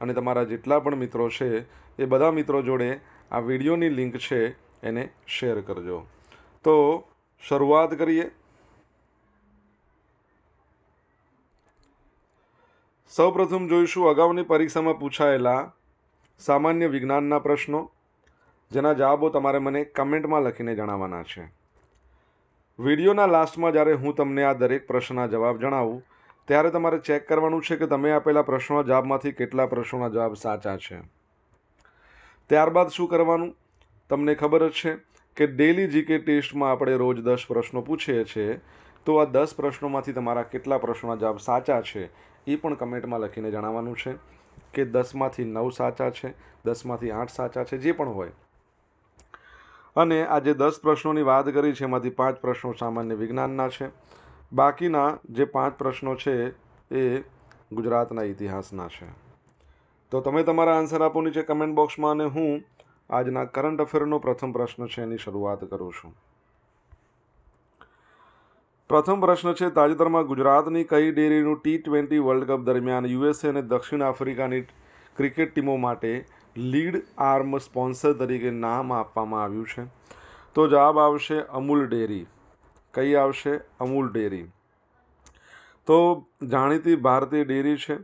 અને તમારા જેટલા પણ મિત્રો છે, એ બધા મિત્રો જોડે આ વિડીયોની લિંક છે, એને શેર કરજો. તો શરૂઆત કરીએ. સૌપ્રથમ જોઈશું અગાઉની પરીક્ષામાં પૂછાયેલા સામાન્ય વિજ્ઞાનના પ્રશ્નો, જેના જવાબો તમારે મને કમેન્ટમાં લખીને જણાવવાના છે. વિડીયોના લાસ્ટમાં જ્યારે હું તમને આ દરેક પ્રશ્નના જવાબ જણાવું ત્યારે તમારે ચેક કરવાનું છે કે તમે આપેલા પ્રશ્નોના જવાબમાંથી કેટલા પ્રશ્નોના જવાબ સાચા છે. ત્યારબાદ શું કરવાનું? તમને ખબર જ છે કે ડેલી જીકે ટેસ્ટમાં આપણે રોજ દસ પ્રશ્નો પૂછીએ છીએ, તો આ દસ પ્રશ્નોમાંથી તમારા કેટલા પ્રશ્નોના જવાબ સાચા છે એ પણ કમેન્ટમાં લખીને જણાવવાનું છે કે દસમાંથી નવ સાચા છે, દસમાંથી આઠ સાચા છે, જે પણ હોય. અને આ જે દસ પ્રશ્નોની વાત કરી છે, એમાંથી પાંચ પ્રશ્નો સામાન્ય વિજ્ઞાનના છે. બાકીના જે પાંચ પ્રશ્નો છે એ ગુજરાતના ઇતિહાસના છે. તો તમે તમારા આન્સર આપો નીચે કમેન્ટ બોક્સમાં અને હું આજના કરંટ અફેરનો પ્રથમ પ્રશ્ન છે એની શરૂઆત કરું છું. પ્રથમ પ્રશ્ન છે, તાજેતરમાં ગુજરાતની કઈ ડેરીનું ટી ટ્વેન્ટી વર્લ્ડ કપ દરમિયાન યુએસએ અને દક્ષિણ આફ્રિકાની ક્રિકેટ ટીમો માટે લીડ આર્મ સ્પોન્સર તરીકે નામ આપવામાં આવ્યું છે? તો જવાબ આવશે અમૂલ ડેરી. કઈ આવશે? અમૂલ ડેરી. તો જાણીતી ભારતીય ડેરી છે.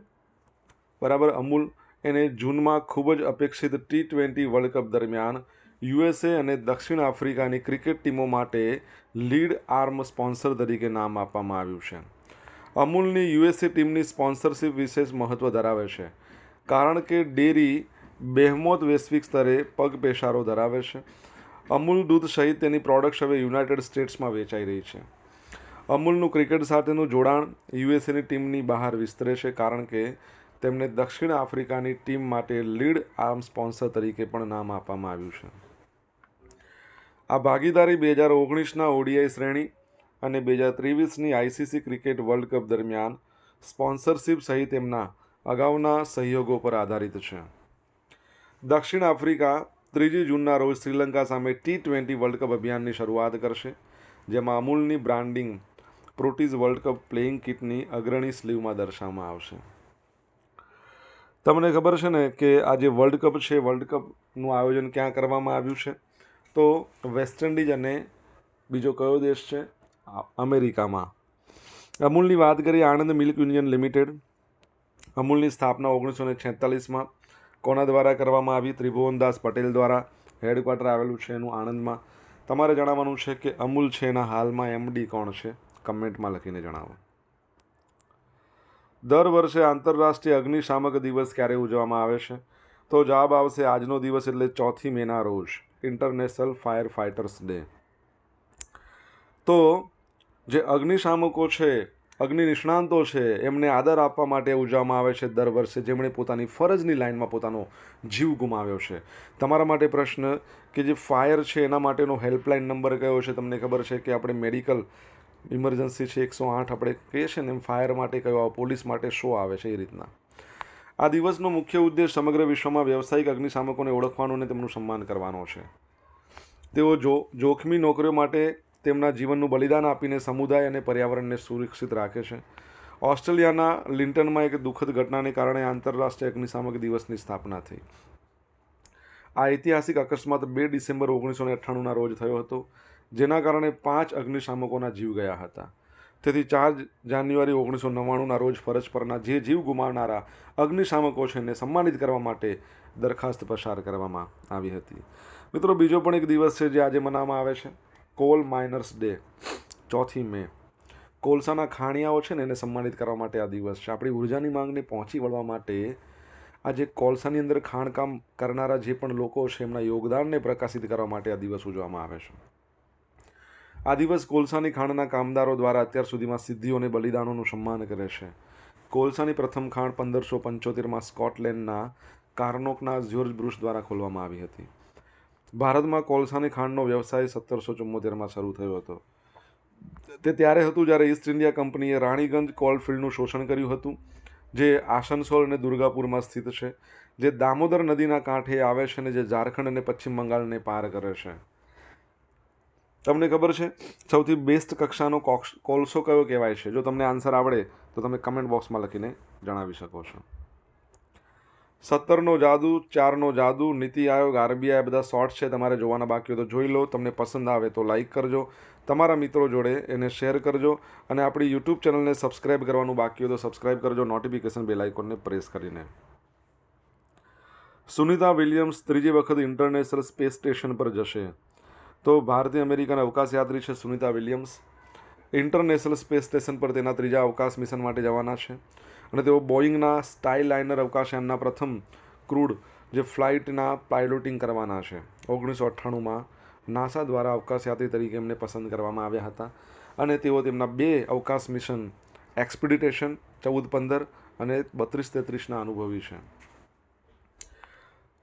બરાબર, અમૂલ એને જૂનમાં ખૂબ જ અપેક્ષિત ટી ટ્વેન્ટી વર્લ્ડ કપ દરમિયાન યુએસએ અને દક્ષિણ આફ્રિકાની ક્રિકેટ ટીમો માટે લીડ આર્મ સ્પોન્સર તરીકે નામ આપવામાં આવ્યું છે. અમૂલની યુએસએ ટીમની સ્પોન્સરશિપ વિશેષ મહત્ત્વ ધરાવે છે, કારણ કે ડેરી બેહમોત વૈશ્વિક સ્તરે પગ પેશારો ધરાવે છે. અમૂલ દૂધ સહિત તેની પ્રોડક્ટ્સ હવે યુનાઇટેડ સ્ટેટ્સમાં વેચાઈ રહી છે. અમૂલનું ક્રિકેટ સાથેનું જોડાણ યુએસએની ટીમની બહાર વિસ્તરે છે કારણ કે તેમને દક્ષિણ આફ્રિકાની ટીમ માટે લીડ આર્મ સ્પોન્સર તરીકે પણ નામ આપવામાં આવ્યું છે. આ ભાગીદારી બે હજાર ઓગણીસના ઓડીઆઈ શ્રેણી અને બે હજાર ત્રેવીસની આઈસીસી ક્રિકેટ વર્લ્ડ કપ દરમિયાન સ્પોન્સરશિપ સહિત તેમના અગાઉના સહયોગો પર આધારિત છે. દક્ષિણ આફ્રિકા ત્રીજી જૂનના રોજ શ્રીલંકા સામે ટી ટ્વેન્ટી વર્લ્ડ કપ અભિયાનની શરૂઆત કરશે, જેમાં અમૂલની branding Proteas World Cup playing કિટની અગ્રણી સ્લીવમાં દર્શાવવામાં આવશે. તમને ખબર છે ને કે આ જે વર્લ્ડ કપ છે, વર્લ્ડ કપનું આયોજન ક્યાં કરવામાં આવ્યું છે? તો વેસ્ટ ઇન્ડિઝ અને બીજો કયો દેશ છે? અમેરિકામાં. અમૂલની વાત કરીએ આણંદ મિલ્ક યુનિયન લિમિટેડ. અમૂલની સ્થાપના ઓગણીસો ને છેતાલીસમાં કોના દ્વારા કરવામાં આવી? ત્રિભુવનદાસ પટેલ દ્વારા હેડક્વાર્ટર આવેલું છે એનું આણંદમાં. તમારે જણાવવાનું છે કે અમૂલ છે એના હાલમાં એમડી કોણ છે? કમેન્ટમાં લખીને જણાવો. દર વર્ષે આંતરરાષ્ટ્રીય અગ્નિશામક દિવસ ક્યારે ઉજવવામાં આવે છે? તો જવાબ આવશે આજનો દિવસ એટલે ચોથી મેના રોજ ઇન્ટરનેશનલ ફાયર ફાઇટર્સ ડે તો જે અગ્નિશામકો છે અગ્નિ નિષ્ણાંતો છે, એમને આદર આપવા માટે ઉજવવામાં આવે છે દર વર્ષે. જેમણે પોતાની ફરજની લાઇનમાં પોતાનો જીવ ગુમાવ્યો છે. તમારા માટે પ્રશ્ન કે જે ફાયર છે, એના માટેનો હેલ્પલાઇન નંબર કયો છે? તમને ખબર છે કે આપણે મેડિકલ ઇમરજન્સી છે, એકસો આઠ. આપણે કહીએ છીએ ને એમ ફાયર માટે કયો આવે, પોલીસ માટે શો આવે છે એ રીતના. આ દિવસનો મુખ્ય ઉદ્દેશ સમગ્ર વિશ્વમાં વ્યવસાયિક અગ્નિશામકોને ઓળખવાનો અને તેમનું સન્માન કરવાનો છે. તેઓ જો, જોખમી નોકરીઓ માટે તેમના જીવનનું બલિદાન આપીને સમુદાય અને પર્યાવરણને સુરક્ષિત રાખે છે. ઓસ્ટ્રેલિયાના લિન્ટનમાં એક દુઃખદ ઘટનાને કારણે આંતરરાષ્ટ્રીય અગ્નિશામક દિવસની સ્થાપના થઈ. આ ઐતિહાસિક અકસ્માત બે ડિસેમ્બર ઓગણીસો ને અઠ્ઠાણુંના રોજ થયો હતો, જેના કારણે પાંચ અગ્નિશામકોના જીવ ગયા હતા. તેથી ચાર જાન્યુઆરી ઓગણીસો નવ્વાણુંના રોજ ફરજ પરના જે જીવ ગુમાવનારા અગ્નિશામકો છે એને સન્માનિત કરવા માટે દરખાસ્ત પસાર કરવામાં આવી હતી. મિત્રો, બીજો પણ એક દિવસ છે જે આજે મનાવવામાં આવે છે. કોલ માઇનર્સ ડે, ચોથી મે. કોલસાના ખાણિયાઓ છે ને એને સન્માનિત કરવા માટે આ દિવસ છે. આપણી ઉર્જાની માંગને પહોંચી વળવા માટે આ જે કોલસાની અંદર ખાણકામ કરનારા જે પણ લોકો છે, એમના યોગદાનને પ્રકાશિત કરવા માટે આ દિવસ ઉજવવામાં આવે છે. આ દિવસ કોલસાની ખાણના કામદારો દ્વારા અત્યાર સુધીમાં સિદ્ધિઓ અને બલિદાનોનું સન્માન કરે છે. કોલસાની પ્રથમ ખાણ પંદરસો પંચોતેરમાં સ્કોટલેન્ડના કાર્નોકના જ્યોર્જ બ્રુશ દ્વારા ખોલવામાં આવી હતી. ભારતમાં કોલસાની ખાંડનો વ્યવસાય સત્તરસો ચુમ્મોતેરમાં શરૂ થયો હતો. તે ત્યારે હતું જ્યારે ઈસ્ટ ઇન્ડિયા કંપનીએ રાણીગંજ કોલફિલ્ડનું શોષણ કર્યું હતું, જે આસનસોલ અને દુર્ગાપુરમાં સ્થિત છે, જે દામોદર નદીના કાંઠે આવે છે અને જે ઝારખંડ અને પશ્ચિમ બંગાળને પાર કરે છે. તમને ખબર છે, સૌથી બેસ્ટ કક્ષાનો કોક્ષ કોલસો કયો કહેવાય છે? જો તમને આન્સર આવડે, તો તમે કમેન્ટ બોક્સમાં લખીને જણાવી શકો છો. સત્તરનો જાદુ, ચારનો જાદુ, નીતિ આયોગ, આરબીઆઈ બધા શોર્ટ છે, તમારે જોવાના બાકી હોય તો જોઈ લો. તમને પસંદ આવે તો લાઈક કરજો. તમારા મિત્રો જોડે એને શેર કરજો અને આપણી યુટ્યુબ ચેનલને સબસ્ક્રાઇબ કરવાનું બાકી હોય તો સબસ્ક્રાઇબ કરજો. નોટિફિકેશન બેલ આઇકોનને પ્રેસ કરીને. સુનિતા વિલિયમ્સ ત્રીજી વખત ઇન્ટરનેશનલ સ્પેસ સ્ટેશન પર જશે. તો ભારતીય અમેરિકન અવકાશ યાત્રી છે Sunita Williams. International Space Station પર તેના ત્રીજા અવકાશ મિશન માટે જવાના છે. અને તેઓ બોઈંગના સ્ટાઇલ લાઇનર અવકાશયાનના પ્રથમ ક્રૂડ જે ફ્લાઇટના પાયલોટિંગ કરવાના છે. ઓગણીસો અઠ્ઠાણુંમાં નાસા દ્વારા અવકાશયાત્રી તરીકે એમને પસંદ કરવામાં આવ્યા હતા અને તેઓ તેમના બે અવકાશ મિશન એક્સપિડિટેશન, ચૌદ પંદર અને બત્રીસ તેત્રીસના અનુભવી છે.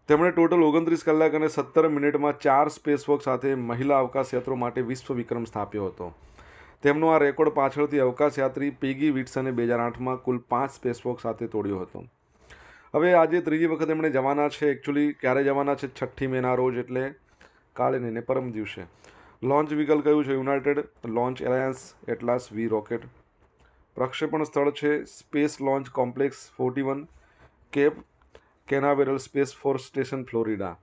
તેમણે ટોટલ ઓગણત્રીસ કલાક અને સત્તર મિનિટમાં ચાર સ્પેસવોક સાથે મહિલા અવકાશયાત્રીઓ માટે વિશ્વ વિક્રમ સ્થાપ્યો હતો. તેમનો આ રેકોર્ડ પાછળથી અવકાશયાત્રી પીગી વિટ્સને બે હજાર આઠમાં કુલ પાંચ સ્પેસવોક સાથે તોડ્યો હતો. હવે આજે ત્રીજી વખત એમણે જવાના છે. એકચ્યુઅલી ક્યારે જવાના છે? છઠ્ઠી મેના રોજ એટલે કાલે નહીં, ને પરમ દિવસે. લોન્ચ વ્હીકલ કયું છે? United Launch Alliance, Atlas V rocket. પ્રક્ષેપણ સ્થળ છે Space Launch Complex forty one Cape Canaveral Space Force Station, Florida.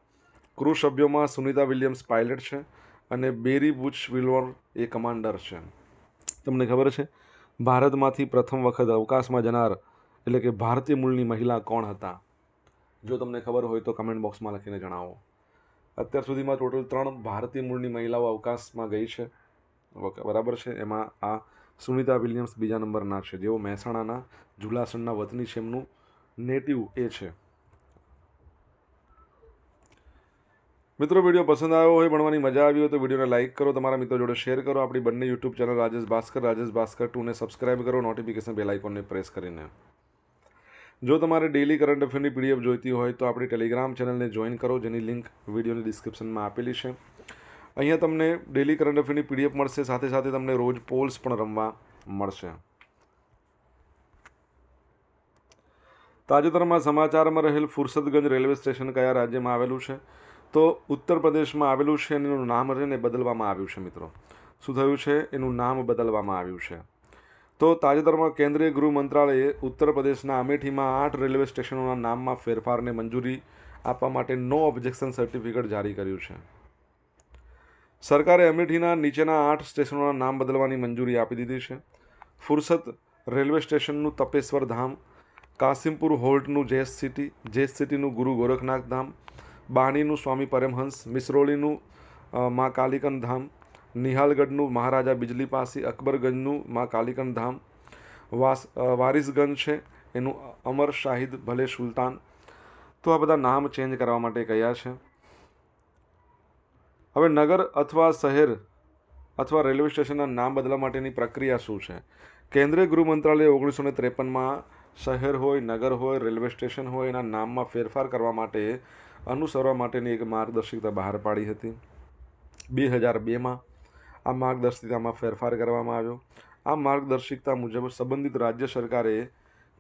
Crew સભ્યોમાં સુનિતા વિલિયમ્સ પાયલટ છે અને બેરી બુચ વિલોર એ કમાન્ડર છે. તમને ખબર છે? ભારતમાંથી પ્રથમ વખત અવકાશમાં જનાર એટલે કે ભારતીય મૂળની મહિલા કોણ હતા? જો તમને ખબર હોય તો કમેન્ટ બોક્સમાં લખીને જણાવો. અત્યાર સુધીમાં ટોટલ ત્રણ ભારતીય મૂળની મહિલાઓ અવકાશમાં ગઈ છે. બરાબર છે? એમાં આ સુનિતા વિલિયમ્સ બીજા નંબરના છે. જેઓ મહેસાણાના જુલાસણના વતની છે. એમનું નેટિવ એ છે. મિત્રો, વીડિયો પસંદ આવ્યો હોય, ભણવાની મજા આવી હોય તો વિડીયોને લાઇક કરો, તમારા મિત્રો જોડે શેર કરો, આપણી બંને યુટ્યુબ ચેનલ રાજેશ ભાસ્કર રાજેશ ભાસ્કર ટુને સબસ્ક્રાઇબ કરો નોટિફિકેશન બેલ આઇકોનને પ્રેસ કરીને. જો તમારે ડેલી કરંટ અફેરની પીડીએફ જોઈતી હોય તો આપણી ટેલિગ્રામ ચેનલને જોઈન કરો, જેની લિંક વિડીયોની ડિસ્ક્રિપ્શનમાં આપેલી છે. અહીંયા તમને ડેલી કરંટ અફેરની પીડીએફ મળશે, સાથે સાથે તમને રોજ પોલ્સ પણ રમવા મળશે. તાજેતરમાં સમાચારમાં રહેલ ફુરસદગંજ રેલવે સ્ટેશન કયા રાજ્યમાં આવેલું છે? તો ઉત્તર પ્રદેશમાં આવેલું છે અને એનું નામ છે ને બદલવામાં આવ્યું છે, મિત્રો. શું થયું છે? એનું નામ બદલવામાં આવ્યું છે. તો તાજેતરમાં કેન્દ્રીય ગૃહ મંત્રાલયે ઉત્તર પ્રદેશના અમેઠીમાં આઠ રેલવે સ્ટેશનોના નામમાં ફેરફારને મંજૂરી આપવા માટે નો ઓબ્જેક્શન સર્ટિફિકેટ જારી કર્યું છે. સરકારે અમેઠીના નીચેના આઠ સ્ટેશનોના નામ બદલવાની મંજૂરી આપી દીધી છે. ફુરસત રેલવે સ્ટેશનનું તપેશ્વર ધામ કાસિમપુર હોલ્ટનું જેસ સિટી જેસ સિટીનું ગુરુ ગોરખનાથ ધામ બાણીનું સ્વામી પરમહંસ મિસરોલીનું મા કાલિકન ધામ નિહાલગઢનું મહારાજા બિજલી પાસી અકબરગંજનું મા કાલિકન ધામ વાસ વારિસગંજ છે, એનું અમર શાહિદ ભલે સુલતાન. તો આ બધા નામ ચેન્જ કરવા માટે કયા છે. હવે નગર અથવા શહેર અથવા રેલવે સ્ટેશનના નામ બદલવા માટેની પ્રક્રિયા શું છે? કેન્દ્રીય ગૃહ મંત્રાલયે ઓગણીસો ને ત્રેપનમાં શહેર હોય, નગર હોય, રેલવે સ્ટેશન હોય, એના નામમાં ફેરફાર કરવા માટે અનુસરવા માટેની એક માર્ગદર્શિકા બહાર પાડી હતી. બે હજાર બેમાં આ માર્ગદર્શિકામાં ફેરફાર કરવામાં આવ્યો. આ માર્ગદર્શિકતા મુજબ સંબંધિત રાજ્ય સરકારે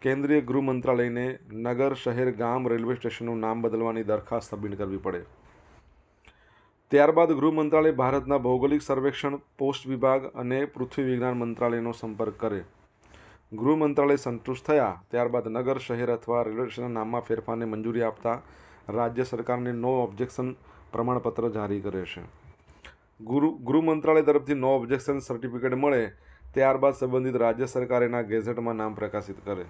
કેન્દ્રીય ગૃહ મંત્રાલયને નગર, શહેર, ગામ, રેલવે સ્ટેશનનું નામ બદલવાની દરખાસ્ત સબમિટ કરવી પડે. ત્યારબાદ ગૃહ મંત્રાલય ભારતના ભૌગોલિક સર્વેક્ષણ, પોસ્ટ વિભાગ અને પૃથ્વી વિજ્ઞાન મંત્રાલયનો સંપર્ક કરે. ગૃહ મંત્રાલય સંતુષ્ટ થયા, ત્યારબાદ નગર, શહેર અથવા રેલવે સ્ટેશનના નામમાં ફેરફારને મંજૂરી આપતા રાજ્ય સરકારને નો ઓબ્જેક્શન પ્રમાણપત્ર જારી કરે છે. ગૃહ ગૃહ મંત્રાલય તરફથી નો ઓબ્જેક્શન સર્ટિફિકેટ મળે ત્યારબાદ સંબંધિત રાજ્ય સરકાર એના ગેઝેટમાં નામ પ્રકાશિત કરે.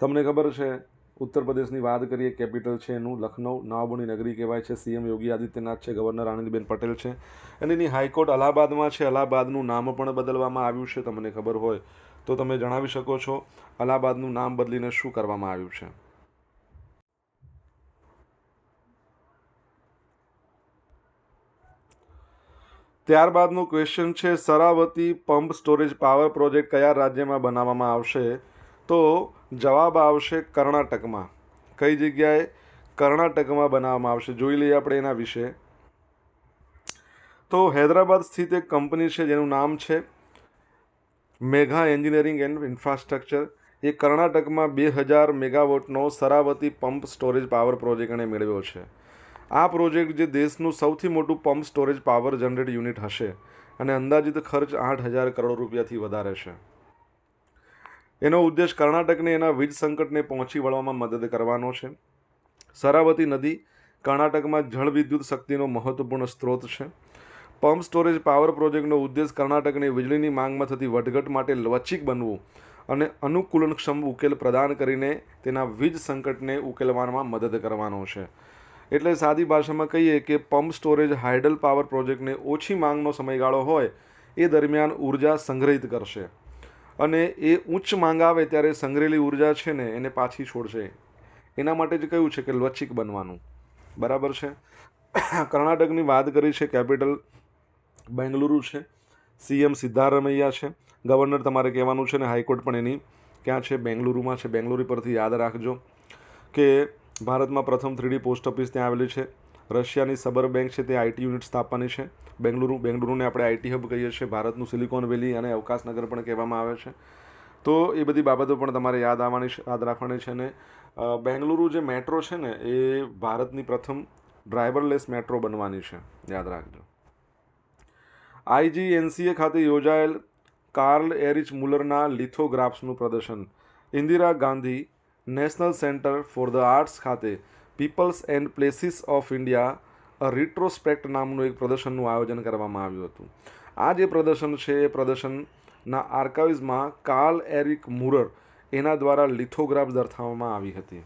તમને ખબર છે, ઉત્તર પ્રદેશની વાત કરીએ, કેપિટલ છે એનું, લખનઉ, નવાબોની નગરી કહેવાય છે, સીએમ યોગી આદિત્યનાથ છે, ગવર્નર આનંદીબેન પટેલ છે અને એની હાઈકોર્ટ અલ્હાબાદમાં છે. અલ્હાબાદનું નામ પણ બદલવામાં આવ્યું છે, તમને ખબર હોય તો તમે જણાવી શકો છો અલ્હાબાદનું નામ બદલીને શું કરવામાં આવ્યું છે. ત્યારબાદનો ક્વેશ્ચન છે, Sharavathi pump storage power project કયા રાજ્યમાં બનાવવામાં આવશે? તો જવાબ આવશે કર્ણાટકમાં. કઈ જગ્યાએ કર્ણાટકમાં બનાવવામાં આવશે? જોઈ લઈએ આપણે એના વિશે. તો હૈદરાબાદ સ્થિત એક કંપની છે, જેનું નામ છે મેઘા એન્જિનિયરિંગ એન્ડ ઇન્ફ્રાસ્ટ્રક્ચર. એ કર્ણાટકમાં બે હજાર મેગાવોટનો Sharavathi pump storage power project એણે મેળવ્યો છે. આ પ્રોજેક્ટ જે દેશનું સૌથી મોટું pump storage power generate unit હશે અને અંદાજિત ખર્ચ આઠ હજાર કરોડ રૂપિયાથી વધારે છે. એનો ઉદ્દેશ કર્ણાટકને એના વીજ સંકટને પહોંચી વળવામાં મદદ કરવાનો છે. સરાવતી નદી કર્ણાટકમાં જળ વિદ્યુત શક્તિનો મહત્વપૂર્ણ સ્ત્રોત છે. પંપ સ્ટોરેજ પાવર પ્રોજેક્ટનો ઉદ્દેશ કર્ણાટકને વીજળીની માંગમાં થતી વધઘટ માટે લવચિક બનવું અને અનુકૂલનક્ષમ ઉકેલ પ્રદાન કરીને તેના વીજ સંકટને ઉકેલવામાં મદદ કરવાનો છે. એટલે સાદી ભાષામાં કહીએ કે પંપ સ્ટોરેજ હાઇડલ પાવર પ્રોજેક્ટને ઓછી માંગનો સમયગાળો હોય, એ દરમિયાન ઊર્જા સંગ્રહિત કરશે. અને એ ઉચ્ચ માંગ આવે ત્યારે સંગ્રહેલી ઊર્જા છે ને, એને પાછી છોડશે. એના માટે જ કહ્યું છે કે લવચિક બનવાનું. બરાબર છે? કર્ણાટકની વાત કરી છે, કેપિટલ બેંગલુરુ છે. સીએમ સિદ્ધારમૈયા છે. ગવર્નર તમારે કહેવાનું છે ને, હાઈકોર્ટ પણ એની ક્યાં છે? બેંગલુરુમાં છે. બેંગલુરુ પરથી યાદ રાખજો કે ભારતમાં પ્રથમ થ્રીડી પોસ્ટ ઓફિસ ત્યાં આવેલી છે. રશિયાની સબર બેંક છે, તે આઈટી યુનિટ સ્થાપવાની છે. બેંગલુરુ, બેંગલુરુને આપણે આઈટી હબ કહીએ છીએ. ભારતનું સિલિકોન વેલી અને અવકાશનગર પણ કહેવામાં આવે છે. તો એ બધી બાબતો પણ તમારે યાદ આવવાની યાદ રાખવાની છે અને બેંગલુરુ જે મેટ્રો છે ને, એ ભારતની પ્રથમ ડ્રાઈવરલેસ મેટ્રો બનવાની છે. યાદ રાખજો. આઈજીએનસીએ ખાતે યોજાયેલ કાર્લ એરિચ મુલરના લિથોગ્રાફ્સનું પ્રદર્શન. Indira Gandhi National Centre for the Arts ખાતે Peoples and Places of India, a Retrospect નામનું એક પ્રદર્શનનું આયોજન કરવામાં આવ્યું હતું. આ જે પ્રદર્શન છે, એ પ્રદર્શનના આર્કાઇવ્સમાં કાર્લ એરિક મુરર એના દ્વારા લિથોગ્રાફ દર્શાવવામાં આવી હતી.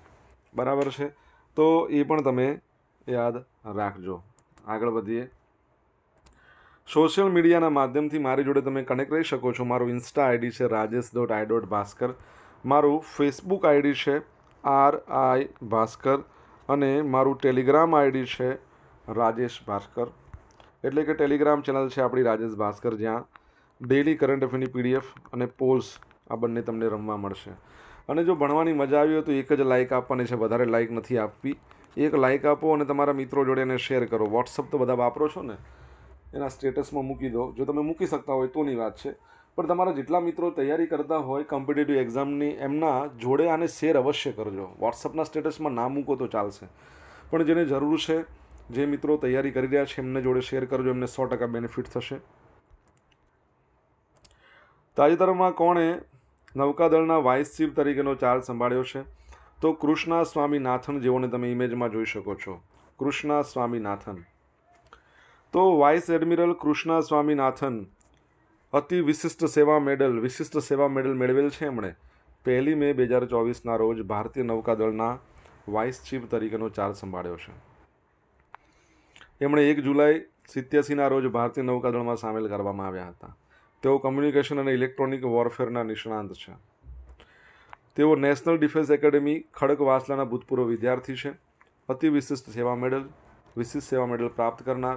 બરાબર છે? તો એ પણ તમે યાદ રાખજો. આગળ વધીએ. સોશિયલ મીડિયાના માધ્યમથી મારી જોડે તમે કનેક્ટ રહી શકો છો. મારું ઇન્સ્ટા આઈડી છે, Rajesh dot I dot Bhaskar. મારું ફેસબુક આઈડી છે આર આઈ ભાસ્કર અને મારું ટેલિગ્રામ આઈડી છે રાજેશ ભાસ્કર. એટલે કે ટેલિગ્રામ ચેનલ છે આપણી રાજેશ ભાસ્કર જ્યાં ડેલી કરંટ અફેરની પીડીએફ અને પોલ્સ આ બંને તમને રમવા મળશે. અને જો ભણવાની મજા આવી હોય તો એક જ લાઇક આપવાની છે, વધારે લાઇક નથી આપવી. એક લાઇક આપો અને તમારા મિત્રો જોડે એને શેર કરો. વોટ્સઅપ તો બધા વાપરો છો ને? એના સ્ટેટસમાં મૂકી દો. જો તમે મૂકી શકતા હોય તોની વાત છે. પણ તમારા જેટલા મિત્રો તૈયારી કરતા હોય કોમ્પિટેટિવ એક્ઝામની એમના જોડે આને શેર અવશ્ય કરજો. વોટ્સઅપના સ્ટેટસમાં ના મૂકો તો ચાલશે. પણ જેને જરૂર છે, જે મિત્રો તૈયારી કરી રહ્યા છે, એમને જોડે શેર કરજો, એમને સો ટકા બેનિફિટ થશે. તાજેતરમાં કોણે નૌકાદળના વાઇસ ચીફ તરીકેનો ચાર્જ સંભાળ્યો છે? તો કૃષ્ણા સ્વામીનાથન જેઓને તમે ઇમેજમાં જોઈ શકો છો. કૃષ્ણા સ્વામીનાથન તો વાઇસ એડમિરલ કૃષ્ણા સ્વામીનાથન અતિ વિશિષ્ટ સેવા મેડલ, વિશિષ્ટ સેવા મેડલ મેળવેલ છે એમણે. પહેલી મે બે હજાર ચોવીસના રોજ ભારતીય નૌકાદળના વાઇસ ચીફ તરીકેનો ચાર્જ સંભાળ્યો છે. એમણે એક જુલાઈ સિત્યાસીના રોજ ભારતીય નૌકાદળમાં સામેલ કરવામાં આવ્યા હતા. તેઓ કમ્યુનિકેશન અને ઇલેક્ટ્રોનિક વોરફેરના નિષ્ણાંત છે. તેઓ નેશનલ ડિફેન્સ એકેડેમી ખડકવાસલાના ભૂતપૂર્વ વિદ્યાર્થી છે. અતિ વિશિષ્ટ સેવા મેડલ, વિશિષ્ટ સેવા મેડલ પ્રાપ્ત કરનાર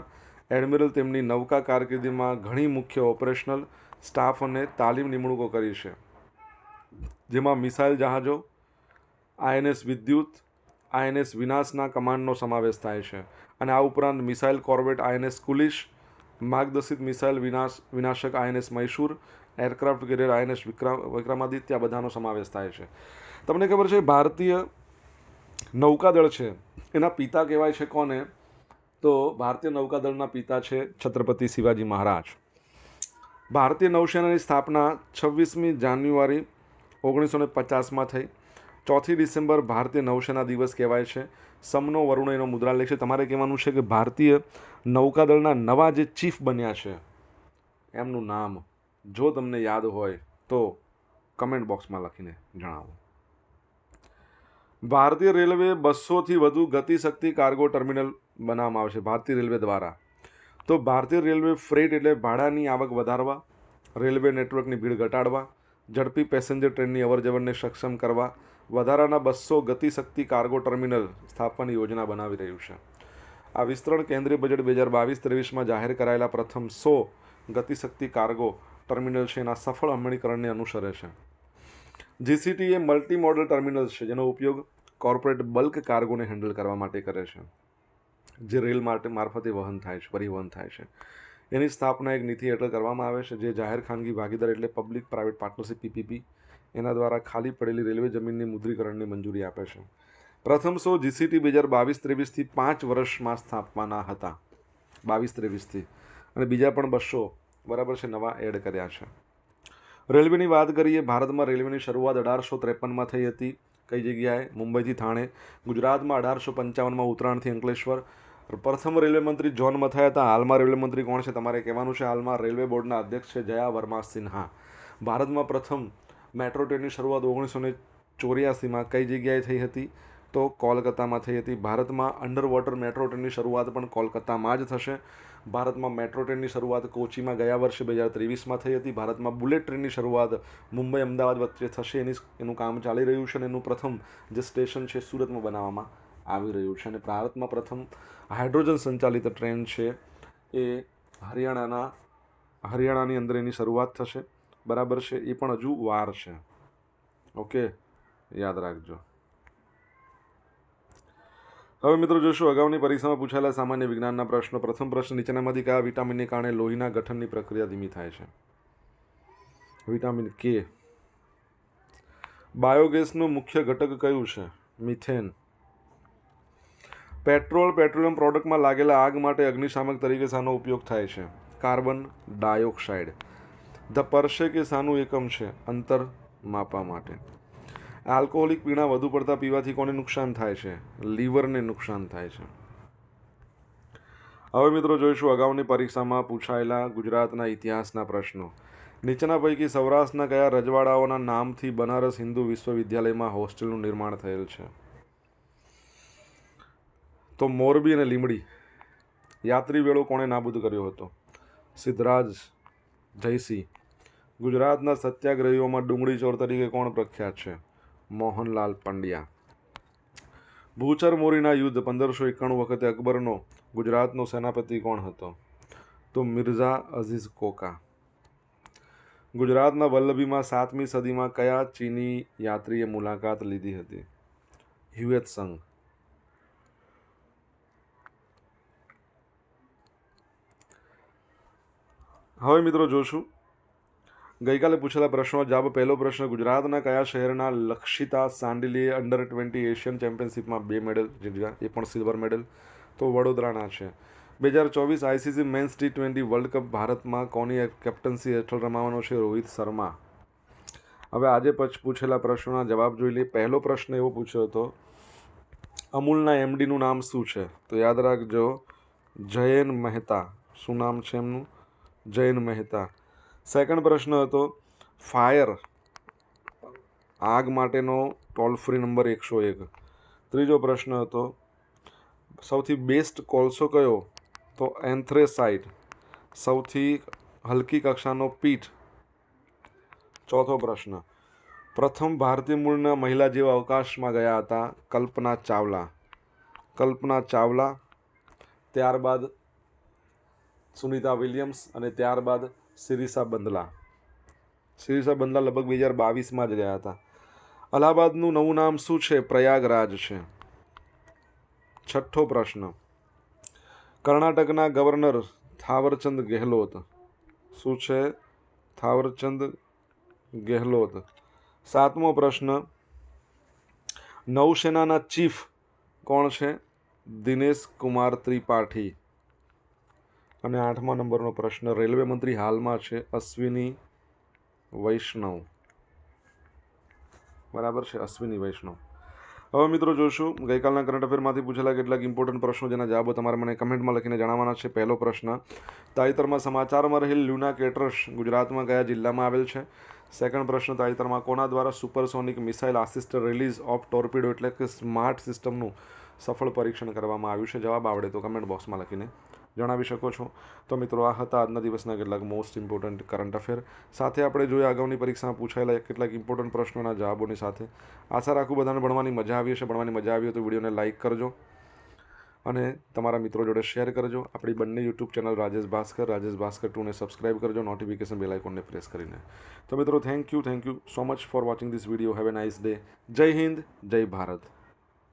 એડમિરલ તેમની નૌકા કારકિર્દીમાં ઘણી મુખ્ય ઓપરેશનલ સ્ટાફ અને તાલીમ નિમણૂકો કરી છે. જેમાં મિસાઇલ જહાજો, આઈએનએસ વિદ્યુત, આઈએનએસ વિનાશના કમાન્ડનો સમાવેશ થાય છે અને આ ઉપરાંત મિસાઇલ કોર્વેટ આઈએનએસ કુલિશ, માર્ગદર્શિત મિસાઇલ વિનાશ, વિનાશક INS Mysore, aircraft carrier INS Vikram, Vikramaditya આ બધાનો સમાવેશ થાય છે. તમને ખબર છે, ભારતીય નૌકાદળ છે, એના પિતા કહેવાય છે કોને? તો ભારતીય નૌકાદળના પિતા છે છત્રપતિ શિવાજી મહારાજ. ભારતીય નૌસેનાની સ્થાપના છવ્વીસમી જાન્યુઆરી ઓગણીસો ને પચાસમાં થઈ. ચોથી ડિસેમ્બર ભારતીય નૌસેના દિવસ કહેવાય છે. સમનો વરુણ એનો મુદ્રાલેખ છે. તમારે કહેવાનું છે કે ભારતીય નૌકાદળના નવા જે ચીફ બન્યા છે, એમનું નામ જો તમને યાદ હોય તો કમેન્ટ બોક્સમાં લખીને જણાવો. ભારતીય રેલવે બસોથી વધુ ગતિશક્તિ કાર્ગો ટર્મિનલ બનાવવામાં આવશે ભારતીય રેલવે દ્વારા. તો ભારતીય રેલવે ફ્રેટ એટલે ભાડાની આવક વધારવા, રેલવે નેટવર્કની ભીડ ઘટાડવા, ઝડપી પેસેન્જર ટ્રેનની અવરજવરને સક્ષમ કરવા, વધારાના બસો ગતિશક્તિ કાર્ગો ટર્મિનલ સ્થાપવાની યોજના બનાવી રહ્યું છે. આ વિસ્તરણ કેન્દ્રીય બજેટ બે હજાર બાવીસ ત્રેવીસમાં જાહેર કરાયેલા પ્રથમ સો ગતિશક્તિ કાર્ગો ટર્મિનલ છે, એના સફળ અમલીકરણને અનુસરે છે. જીસીટી એ મલ્ટી મોડલ ટર્મિનલ છે, જેનો ઉપયોગ કોર્પોરેટ બલ્ક કાર્ગોને હેન્ડલ કરવા માટે કરે છે. જે રેલ માટે મારફતે વહન થાય છે, પરિવહન થાય છે. એની સ્થાપના એક નીતિ હેઠળ કરવામાં આવે છે, જે જાહેર ખાનગી ભાગીદાર એટલે પબ્લિક પ્રાઇવેટ પાર્ટનરશિપ પીપીપી એના દ્વારા ખાલી પડેલી રેલવે જમીનની મુદ્રીકરણની મંજૂરી આપે છે. પ્રથમ સો જીસીટી બે હજાર બાવીસ ત્રેવીસથી પાંચ વર્ષમાં સ્થાપવાના હતા. બાવીસ ત્રેવીસથી અને બીજા પણ બસો બરાબર છે, નવા એડ કર્યા છે. રેલવેની વાત કરીએ, ભારતમાં રેલવેની શરૂઆત અઢારસો ત્રેપનમાં થઈ હતી. કઈ જગ્યાએ? મુંબઈથી થાણે. ગુજરાતમાં અઢારસો પંચાવનમાં ઉત્તરાયણથી અંકલેશ્વર. પ્રથમ રેલવે મંત્રી જોન મથાઈ હતા. હાલમાં રેલવે મંત્રી કોણ છે તમારે કહેવાનું છે? હાલમાં રેલવે બોર્ડના અધ્યક્ષ છે જયા વર્મા સિન્હા. ભારતમાં પ્રથમ મેટ્રો ટ્રેનની શરૂઆત ઓગણીસો ને ચોર્યાસીમાં કઈ જગ્યાએ થઈ હતી? તો કોલકાતામાં થઈ હતી. ભારતમાં અંડર વોટર મેટ્રો ટ્રેનની શરૂઆત પણ કોલકાતામાં જ થશે. ભારતમાં મેટ્રો ટ્રેનની શરૂઆત કોચીમાં ગયા વર્ષે બે હજાર ત્રેવીસમાં થઈ હતી. ભારતમાં બુલેટ ટ્રેનની શરૂઆત મુંબઈ અમદાવાદ વચ્ચે થશે. એની એનું કામ ચાલી રહ્યું છે અને એનું પ્રથમ જે સ્ટેશન છે સુરતમાં બનાવવામાં આવી રહ્યું છે. અને ભારતમાં પ્રથમ હાઇડ્રોજન સંચાલિત ટ્રેન છે એ હરિયાણાના, હરિયાણાની અંદર એની શરૂઆત થશે. બરાબર છે? એ પણ હજુ વાર છે. ઓકે? યાદ રાખજો. હવે મિત્રો જોશું, અગાઉની પરીક્ષામાં પૂછાયેલા સામાન્ય વિજ્ઞાનના પ્રશ્નો. પ્રથમ પ્રશ્ન નીચેનામાંથી કયા વિટામિનને કારણે લોહીના ગઠનની પ્રક્રિયા ધીમી થાય છે? વિટામિન કે. બાયોગેસનું મુખ્ય ઘટક કયું છે? મિથેન. પેટ્રોલ પેટ્રોલિયમ પ્રોડક્ટમાં લાગેલા આગ માટે અગ્નિશામક તરીકે શાનો ઉપયોગ થાય છે. Carbon dioxide. ધ પરસે કે શાનું એકમ છે, અંતર માપવા માટે. આલ્કોહોલિક પીણા વધુ પડતા પીવાથી કોને નુકસાન થાય છે? લીવરને નુકસાન થાય છે. હવે મિત્રો જોઈશું અગાઉની પરીક્ષામાં પૂછાયેલા ગુજરાતના ઇતિહાસના પ્રશ્નો. નીચેના પૈકી સૌરાષ્ટ્રના કયા રજવાડાઓના નામથી બનારસ હિન્દુ વિશ્વવિદ્યાલયમાં હોસ્ટેલનું નિર્માણ થયેલ છે? તો મોરબી અને લીમડી યાત્રી વેળો કોણે નાબૂદ કર્યો હતો? સિદ્ધરાજ, જયસિંહ. ગુજરાતના સત્યાગ્રહીઓમાં ડુંગળી ચોર તરીકે કોણ પ્રખ્યાત છે? મોહનલાલ પંડ્યા. ભૂચર મોરીના યુદ્ધ પંદરસો એકાણું વખતે અકબરનો ગુજરાતનો સેનાપતિ કોણ હતો? તો મિર્ઝા અઝીઝ કોકા. ગુજરાતના વલ્લભીમાં સાતમી સદીમાં કયા ચીની યાત્રીએ મુલાકાત લીધી હતી? હ્યુએત સંઘ. હવે મિત્રો જોશું. ગઈકાલે પૂછેલા પ્રશ્નો જવાબ. પહેલો પ્રશ્ન, ગુજરાતના કયા શહેરના લક્ષિતા સાંડિલીએ અંડર ટ્વેન્ટી એશિયન ચેમ્પિયનશિપમાં બે મેડલ જીત્યા? એ પણ સિલ્વર મેડલ તો વડોદરાના છે. બે હજાર ચોવીસ ICC men's T twenty World Cup ભારતમાં કોની કેપ્ટન્સી હેઠળ રમાવાનો છે રોહિત શર્મા? હવે આજે પછી પૂછેલા પ્રશ્નોના જવાબ જોઈ લઈએ. પહેલો પ્રશ્ન એવો પૂછ્યો હતો, અમૂલના એમડીનું નામ શું છે? તો યાદ રાખજો જયન મહેતા. શું નામ છે એમનું? જયન મહેતા. સેકન્ડ પ્રશ્ન હતો ફાયર આગ માટેનો ટોલ ફ્રી નંબર એકસો એક. ત્રીજો પ્રશ્ન હતો, સૌથી બેસ્ટ કોલસો કયો? તો એન્થ્રેસાઇટ સૌથી હલકી કક્ષાનો પીઠ. ચોથો પ્રશ્ન, પ્રથમ ભારતીય મૂળના મહિલા જેવા અવકાશમાં ગયા હતા કલ્પના ચાવલા. કલ્પના ચાવલા, ત્યારબાદ સુનિતા વિલિયમ્સ અને ત્યારબાદ સિરિસા બંદલા. સિરિસા બંદલા લગભગ બે હજાર બાવીસમાં જ ગયા હતા. અલ્હાબાદનું નવું નામ શું છે? પ્રયાગરાજ છે. છઠ્ઠો પ્રશ્ન. કર્ણાટકના ગવર્નર થાવરચંદ ગેહલોત. શું છે? થાવરચંદ ગેહલોત. સાતમો પ્રશ્ન. નૌસેનાના ચીફ કોણ છે? દિનેશ કુમાર ત્રિપાઠી. અને આઠમા નંબરનો પ્રશ્ન, રેલવે મંત્રી હાલમાં છે અશ્વિની વૈષ્ણવ. બરાબર છે, અશ્વિની વૈષ્ણવ. હવે મિત્રો જોશું, ગઈકાલના કરંટ અફેરમાંથી પૂછેલા કેટલાક ઇમ્પોર્ટન્ટ પ્રશ્નો જેના જવાબો તમારે મને કમેન્ટમાં લખીને જણાવવાના છે. પહેલો પ્રશ્ન, તાજેતરમાં સમાચારમાં રહેલ લ્યુના કેટરસ ગુજરાતમાં કયા જિલ્લામાં આવેલ છે? સેકન્ડ પ્રશ્ન, તાજેતરમાં કોના દ્વારા supersonic missile assisted release of torpedo એટલે કે સ્માર્ટ સિસ્ટમનું સફળ પરીક્ષણ કરવામાં આવ્યું છે? જવાબ આવડે તો કમેન્ટ બોક્સમાં લખીને. જણાવી શકો છો. તો મિત્રો, આ હતા આજના દિવસના કેટલાક મોસ્ટ ઇમ્પોર્ટન્ટ કરંટ અફેર સાથે આપણે જોયા અગાઉની પરીક્ષામાં પૂછાયેલા કેટલાક ઇમ્પોર્ટન્ટ પ્રશ્નોના જવાબોની સાથે. આશા રાખું બધાને ભણવાની મજા આવી હશે. ભણવાની મજા આવી હોય તો વિડીયોને લાઇક કરજો અને તમારા મિત્રો જોડે શેર કરજો. આપણી બંને યુટ્યુબ ચેનલ રાજેશ ભાસ્કર રાજેશ ભાસ્કર ટુને સબસ્ક્રાઇબ કરજો. નોટિફિકેશન બેલ આઇકોનને પ્રેસ કરીને. તો મિત્રો thank you thank you so much for watching this video have a nice day જય હિન્દ, જય ભારત.